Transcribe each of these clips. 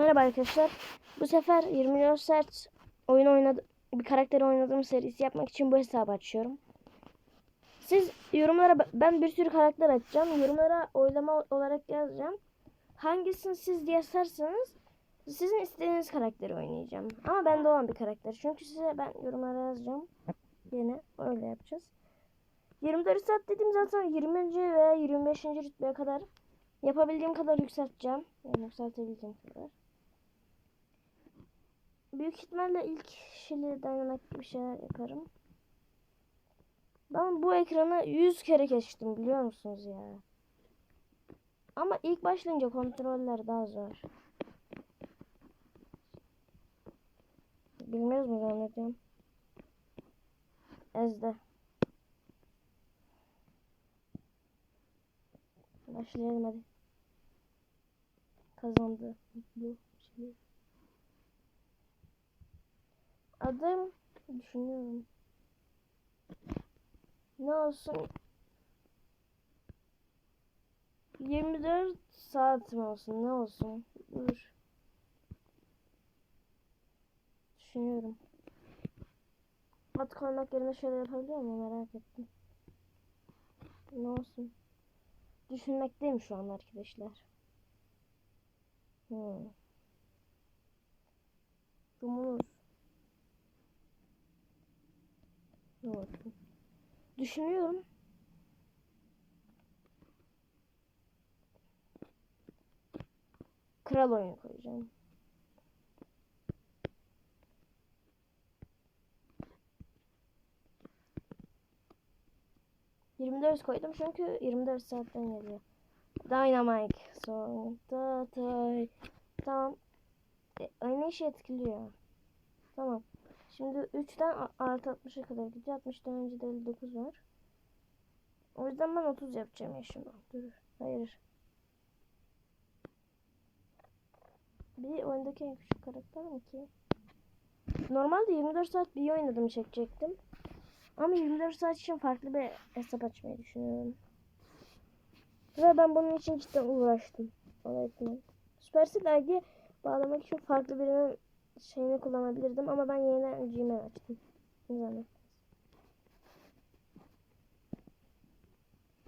Merhaba arkadaşlar. Bu sefer 24 saat oyun oynadı bir karakteri oynadığım serisi yapmak için bu hesabı açıyorum. Siz yorumlara ben bir sürü karakter açacağım. Yorumlara oylama olarak yazacağım. Hangisini siz yazarsanız sizin istediğiniz karakteri oynayacağım. Ama bende olan bir karakter. Çünkü size ben yorumlara yazacağım. Yine öyle yapacağız. 24 saat dediğim zaten 20. veya 25. rütbeye kadar yapabildiğim kadar yükselteceğim. Yani yükseltebildiğim kadar. Büyük ihtimalle ilk şeyle dynamic bir şeyler yaparım. Ben bu ekranı 100 kere geçtim biliyor musunuz ya? Ama ilk başlayınca kontroller daha zor. Bilmiyoruz mu zannediyorum. Ezde. Başlayalım hadi. Kazandı. Mutlu. Şey. Adım düşünüyorum. Ne olsun? 24 saat mi olsun? Ne olsun? Dur. Düşünüyorum. At koymak yerine şöyle yapabiliyor muyum? Merak ettim. Ne olsun? Düşünmekteyim şu an arkadaşlar. Hmm. Cumhur. Olsun? Düşünüyorum. Kral oyunu koyacağım. Yirmi dört koydum çünkü 24 saatten geliyor. Dynamite Song. Da. E, aynı işi etkiliyor. Tamam. Şimdi 3'ten a- artı 60'a kadar gidiyor. 60'tan önce de 59 var. O yüzden ben 30 yapacağım yaşımı. Dur. Hayır. Bir oyundaki en küçük karakter mi ki? Normalde 24 saat bir oynadım çekecektim. Ama 24 saat için farklı bir hesap açmayı düşünüyorum. Ve ben bunun için cidden uğraştım. Etmem. Supercell dergi bağlamak için farklı birinin şeyini kullanabilirdim ama ben yeniden Gmail açtım.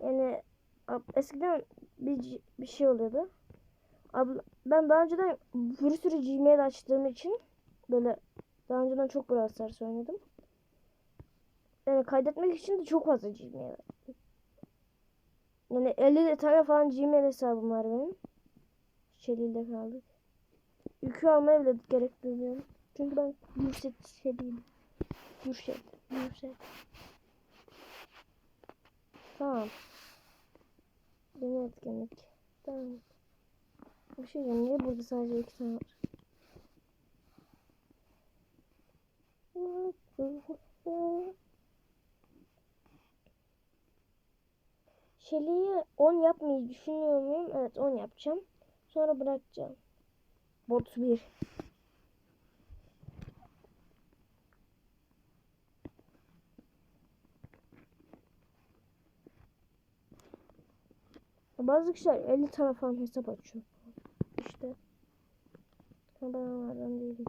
Yani ab- eskiden bir, bir şey oluyordu. Abla, ben daha önceden bir sürü Gmail açtığım için böyle daha önceden çok Brawl Stars oynadım. Yani kaydetmek için de çok fazla Gmail açtım. Yani 50 tane falan Gmail hesabım var benim. Şeliyle kaldık. Yükü almaya bile gerek duymuyorum. Çünkü ben Yurset şey değilim. Yurset. Yurset. Tamam. Yeni etkinlik. Tamam. Bir şey diyeceğim. Niye burada sadece iki tane var? Şeli'yi 10 yapmayı düşünüyor muyum? Evet 10 yapacağım. Sonra bırakacağım. Bot 1. Bazı kişiler 50 tane falan hesap açıyor. İşte. Ben onlardan değilim.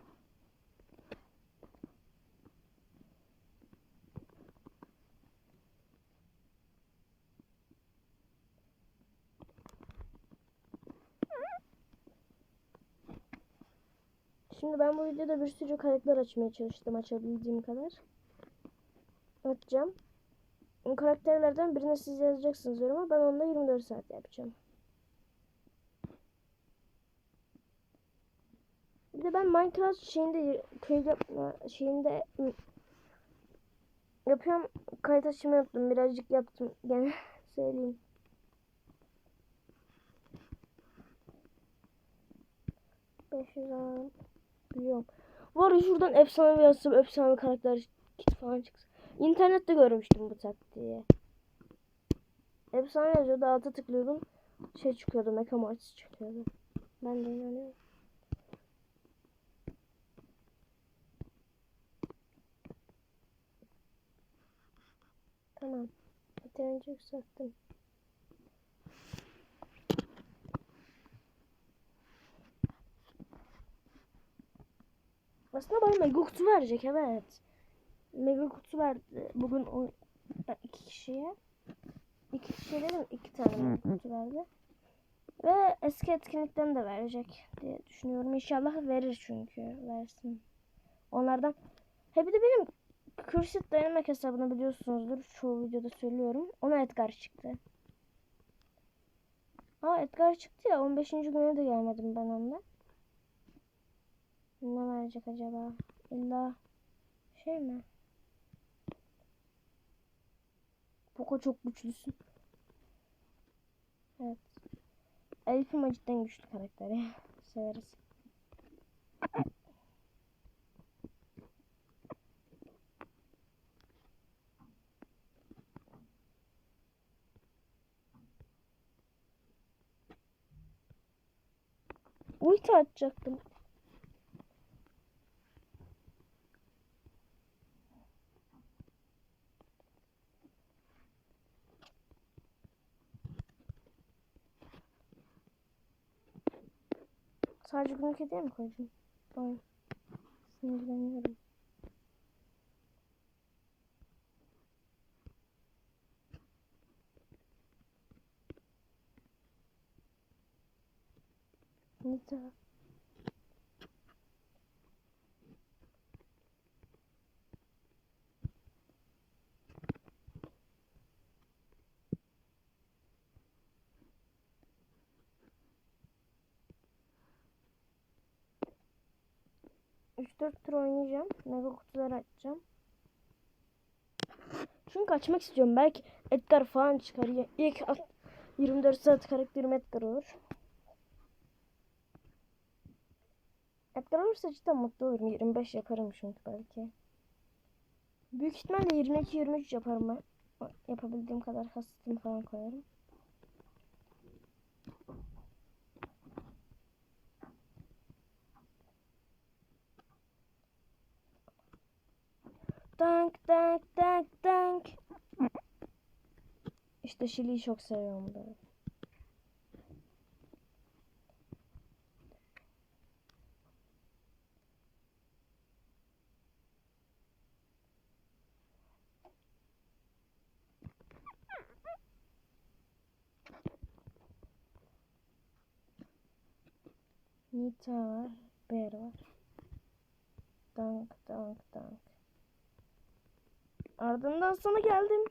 Şimdi ben bu videoda bir sürü karakter açmaya çalıştım açabildiğim kadar. Açacağım. Karakterlerden birini siz yazacaksınız yoruma. Ben onda 24 saat yapacağım. Bir de ben Minecraft şeyinde köy yapma şeyinde yapıyorum. Kayıt açımı yaptım. Birazcık yaptım. Gene söyleyeyim. Beş yüz. Biliyorum. Var ya şuradan efsane bir yazsam efsane karakter kit falan çıksın. İnternette görmüştüm bu taktiği. Efsane yazıyordu alta tıklıyordum. Şey çıkıyordu Mecha Martis çıkıyordu. Ben de inanıyorum. Tamam. Yeterince yükselttim. Aslında bana mega kutu verecek evet. Mega kutu verdi. Bugün o ben iki kişiye. iki kişiye dedim iki tane mega kutu verdi. Ve eski etkinlikten de verecek diye düşünüyorum. İnşallah verir çünkü. Versin. Onlardan. He bir de benim Kürşit Dynamic hesabını biliyorsunuzdur. Çoğu videoda söylüyorum. Ona Edgar çıktı. Aa Edgar çıktı ya. 15. güne de gelmedim ben onunla. Ne verecek acaba? İlla şey mi? Poco çok güçlüsün. Evet. Elf'im cidden güçlü karakter ya. Severiz. Ulti atacaktım. Sadece bunu kediye mi koyacağım? Ay. Sinirleniyorum. Neden? 3-4 tur oynayacağım. Mega kutuları açacağım. Çünkü açmak istiyorum. Belki Edgar falan çıkar. Ya 24 saat karakterim Edgar olur. Edgar olursa cidden mutlu olurum. 25 yaparım çünkü belki. Büyük ihtimalle 22-23 yaparım ben. Yapabildiğim kadar kastım falan koyarım. Dank dank dank dank. İşte Şili'yi çok seviyorum böyle. Nita var, Bear var. Dank dank dank. Ardından sana geldim.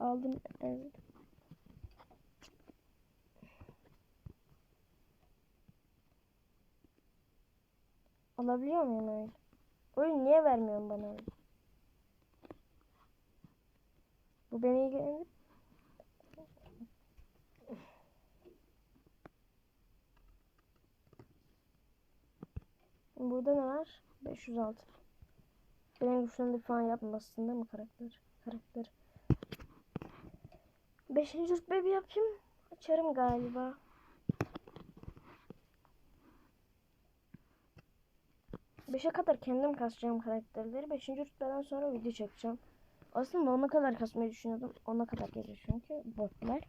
Aldım evet. Alabiliyor muyum öyle? Oyun niye vermiyorsun bana? Bu beni ilgilendir. Burada ne var? 506. Beni güçlendir falan yapmasın değil mi karakter? Karakter. Beşinci rütbe yapayım. Açarım galiba. Beşe kadar kendim kasacağım karakterleri. Beşinci rütbeden sonra video çekeceğim. Aslında ona kadar kasmayı düşünüyordum. Ona kadar gelir çünkü botlar.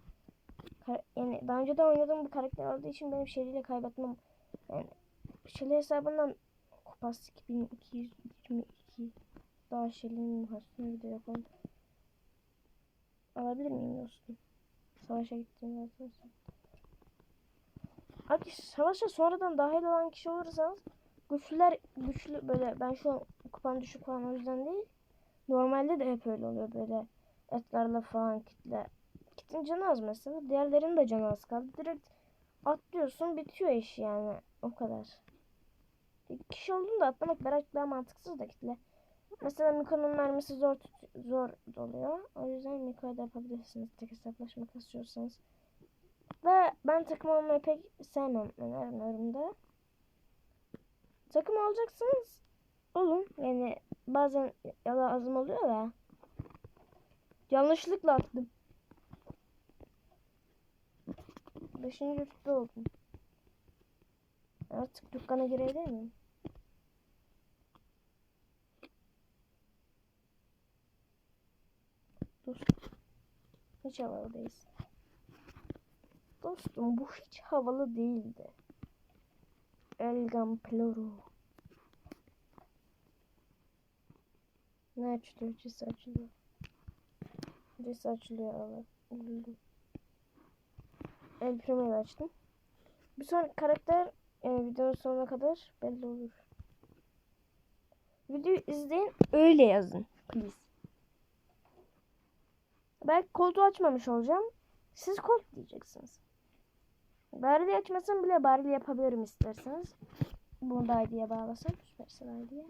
Yani daha önce de oynadığım bu karakter olduğu için benim şeyiyle kaybetmem. Yani şeyle hesabından kupası 2220 ki daha şeylerin hasını bir de yapalım. Alabilir miyim dostum? Savaşa gittiğimde atarsın. Abi savaşa sonradan dahil olan kişi olursanız güçlüler güçlü böyle ben şu an kupam düşük falan o yüzden değil. Normalde de hep öyle oluyor böyle etlerle falan kitle. Kitin canı az mesela. Diğerlerinin de canı az kaldı. Direkt atlıyorsun bitiyor iş yani. O kadar. Kişi olduğunda atlamak belki daha mantıksız da kitle. Mesela Miko'nun mermisi zor zor doluyor. O yüzden Miko'ya da yapabilirsiniz tek hesaplaşma kasıyorsanız. Ve ben takım olmayı pek sevmem önermiyorum da. Takım olacaksınız olun. Yani bazen ya da azım oluyor da. Yanlışlıkla attım. Beşinci rütbe oldum. Artık dükkana girebilir miyim? Dostum. Hiç havalı değilsin. Dostum bu hiç havalı değildi. El Gamploro. Ne açılıyor? Cisi açılıyor. Cisi açılıyor. Üzüldüm. El Primo'yu açtım. Bir sonraki karakter yani videonun sonuna kadar belli olur. Videoyu izleyin öyle yazın. Please. Belki koltuğu açmamış olacağım. Siz koltuk diyeceksiniz. Barley açmasam bile Barley yapabilirim isterseniz. Bunu da ID'ye bağlasam. Süpersel ID'ye.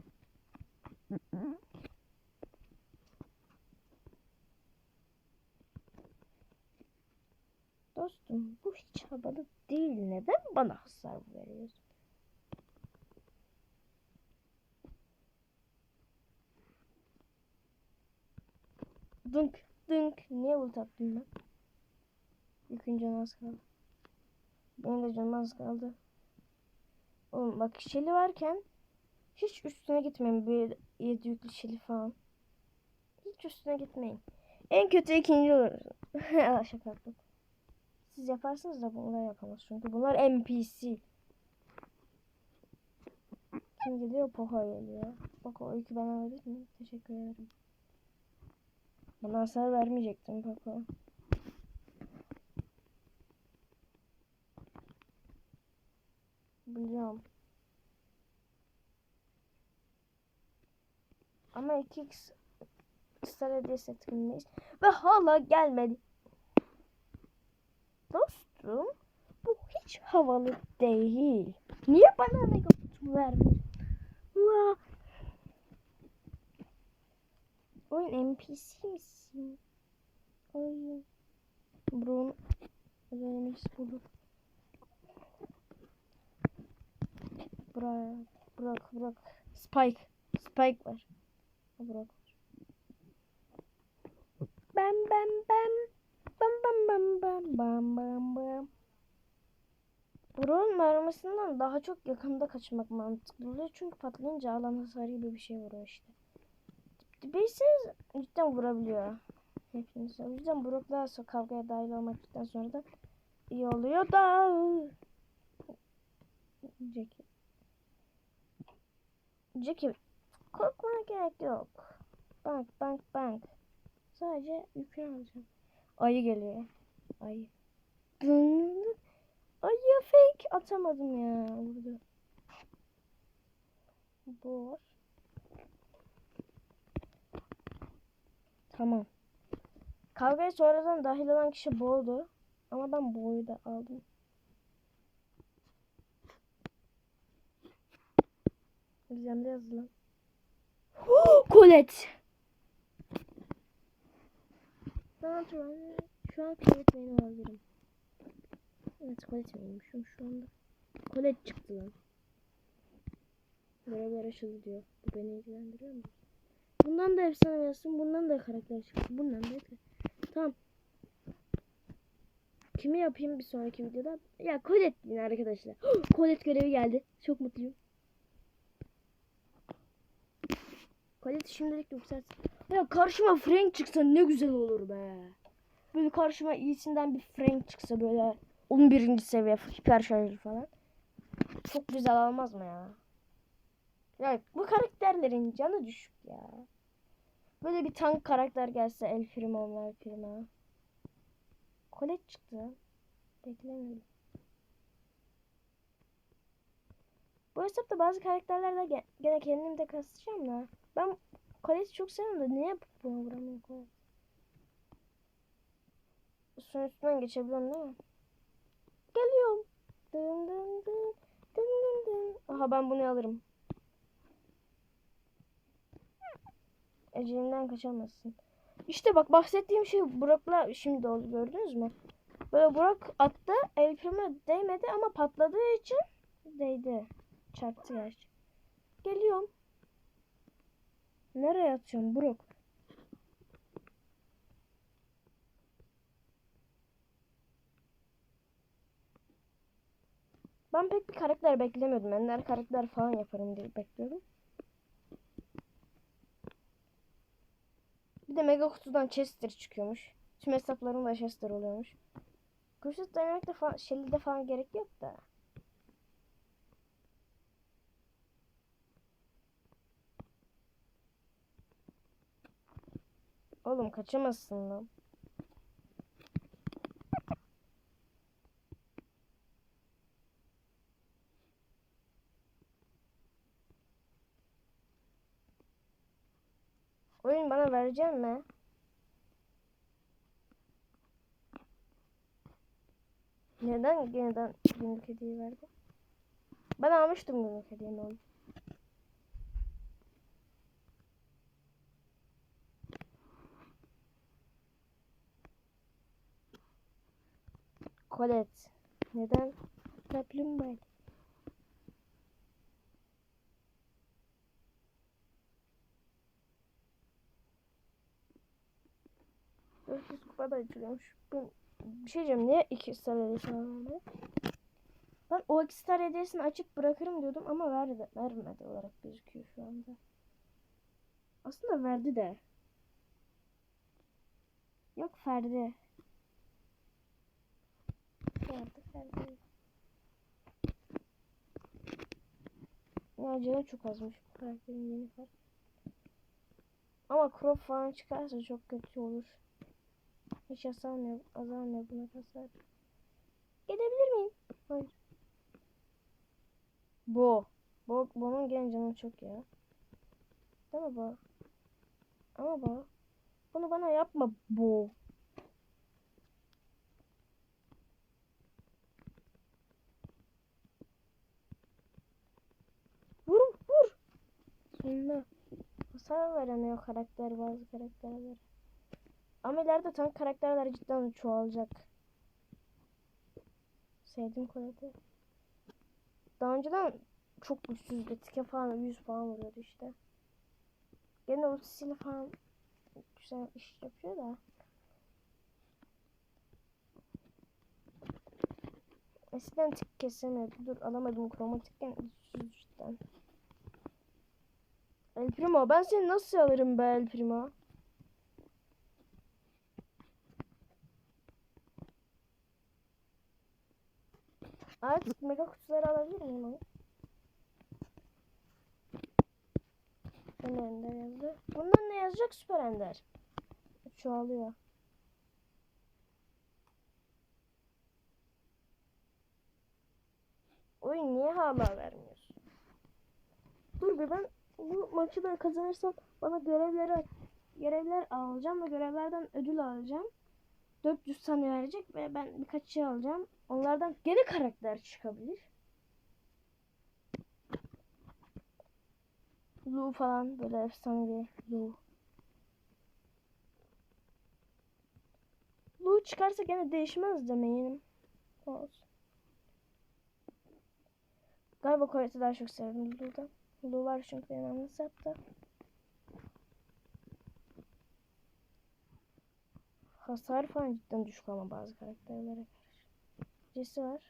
Dostum bu hiç havalı değil. Neden bana hasar veriyorsun? Dınk dınk. Niye ult attım ben? Yükün canı az kaldı. Benim de canım az kaldı. Oğlum bak şeli varken hiç üstüne gitmeyin. Bir yedi yüklü şeli falan. Hiç üstüne gitmeyin. En kötü ikinci olursun. Şaka yaptım. Siz yaparsınız da bunlar yapamaz. Çünkü bunlar NPC. Kim geliyor? Poha geliyor. Bak o yükü bana verdin mi? Teşekkür ederim. Bana hasar vermeyecektim Poco. Biliyorum. Ama 2x Star hediyesi etkinliğiz. Ve hala gelmedi. Dostum bu hiç havalı değil. Niye bana mega kutu vermiyorsun? Oyun NPC misin? Oyun. Bruno. Özelimiz budur. Bırak. Bırak bırak. Spike. Spike var. Bırak. Bam bam bam. Bam bam bam bam bam bam bam. Buranın mermisinden daha çok yakında kaçmak mantıklı oluyor. Çünkü patlayınca alan hasarı gibi bir şey vuruyor işte. Dibeyseniz cidden vurabiliyor. Hepiniz. O yüzden Brock'la kavgaya dahil olmaktan sonra da iyi oluyor da. Jackie. Jackie korkmana gerek yok. Bank bank bank. Sadece yükünü alacağım. Ayı geliyor. Ayı. Ayı fake atamadım ya burada. Bu Tamam. Kavgaya sonradan dahil olan kişi boğdu. Ama ben boğu da aldım. Gizemde yazılan. Kolet. Şu an Kolet beni alabilirim. Evet Kolet benim şu anda. Kolet çıktı lan. Görevler açıldı diyor. Bu beni ilgilendiriyor mu? Bundan da efsane yazsın. Bundan da karakter çıktı. Bundan da. Tamam. Kimi yapayım bir sonraki videoda? Ya Colette yine arkadaşlar. Colette görevi geldi. Çok mutluyum. Colette şimdilik yükselt. Ya karşıma Frank çıksa ne güzel olur be. Böyle karşıma iyisinden bir Frank çıksa böyle 11. seviye hiper şarjı falan. Çok güzel olmaz mı ya? Ya bu karakterlerin canı düşük ya. Böyle bir tank karakter gelse El Primo, El Primo. Colette çıktı. Beklemiyorum. Bu hesapta bazı karakterlerle ge gene kendim de kasacağım da. Ben Colette'i çok seviyorum da niye buna vuramıyorum Colette? Üstüne üstünden geçebiliyorum değil mi? Geliyorum. Dın dın dın dın dın dın. Aha ben bunu alırım. Ecelinden kaçamazsın. İşte bak bahsettiğim şey Burak'la şimdi oldu gördünüz mü? Böyle Burak attı. El Primo değmedi ama patladığı için değdi. Çarptı gerçi. Geliyorum. Nereye atıyorum Burak? Ben pek bir karakter beklemiyordum. Ender karakter falan yaparım diye bekliyordum. Bir de mega kutudan Chester çıkıyormuş. Tüm hesaplarımda Chester oluyormuş. Kurşut Dynamic'de falan, Shelly'de falan gerek yok da. Oğlum kaçamazsın lan. Oyun bana verecek mi? Neden yeniden günlük hediye verdi? Ben almıştım günlük hediyemi oğlum. Colette. Neden? Kaplumbağa. Dört yüz kupa da açılıyormuş. Ben bir şey diyeceğim. Niye iki star hediyesi vermedi? Ben o iki star hediyesini açıp bırakırım diyordum ama verdi, vermedi olarak gözüküyor şu anda. Aslında verdi de. Yok Ferdi. Ferdi Ferdi. Ya canı çok azmış bu yeni fark. Ama crop falan çıkarsa çok kötü olur. Hiç azalmıyor, azalmıyor buna kasar. Gidebilir miyim? Hayır. Bo. Bo, Bo'nun gene canı çok ya. Değil mi Bo? Ama Bo. Bunu bana yapma Bo. Vur vur. Sonunda. Hasar veremiyor karakter bazı karakterler. Ama ileride tank karakterler cidden çoğalacak. Sevdim Colette'i. Daha önceden çok güçsüzdü. Tike falan 100 falan vuruyordu işte. Gene ultisiyle falan güzel iş yapıyor da. Eskiden tik kesemiyordu. Dur alamadım kromatikken cidden. El Primo ben seni nasıl alırım be El Primo? Artık mega kutuları alabilir miyim onu? Ender yazdı? Bundan ne yazacak Süper Ender? Çoğalıyor. Oyun niye hala vermiyorsun? Dur bir ben bu maçı da kazanırsam bana görevleri görevler alacağım ve görevlerden ödül alacağım. 400 tane verecek ve ben birkaç şey alacağım. Onlardan geri karakter çıkabilir. Lu falan böyle efsane bir Lu. Lu çıkarsa gene değişmez demeyelim. Olsun. Galiba Colette'i daha çok sevdim Lu'dan. Lu var çünkü benim annem Hasar falan cidden düşük ama bazı karakterlere karşı. Jesse var.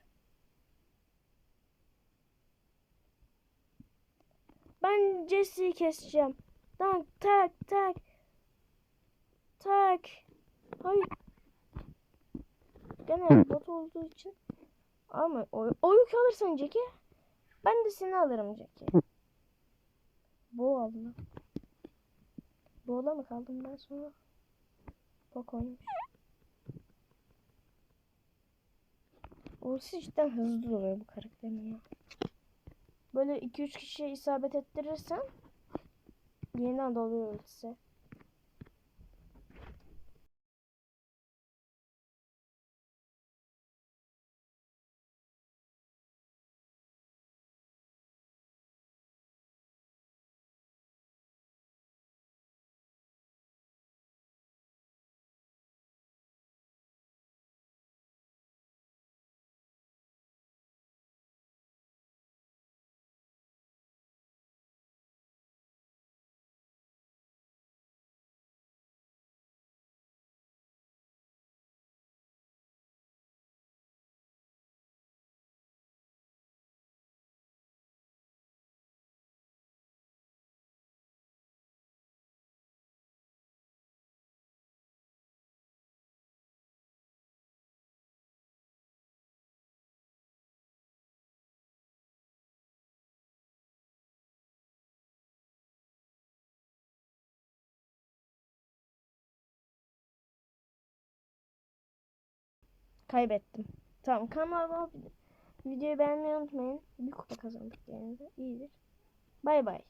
Ben Jesse'yi keseceğim. Tak tak tak. Tak. Hayır. Gene bot olduğu için. Ama o, o yük alırsan Jack'i. Ben de seni alırım Jack'i. Bu aldım. Boğla mı kaldım ben sonra? Bok olmuş. Ultisi cidden hızlı duruyor bu karakterin ya. Böyle 2-3 kişiye isabet ettirirsen yeniden doluyor ultisi. Kaybettim. Tamam kanalıma videoyu beğenmeyi unutmayın. Bir kupa kazandık yani iyidir. Bay bay.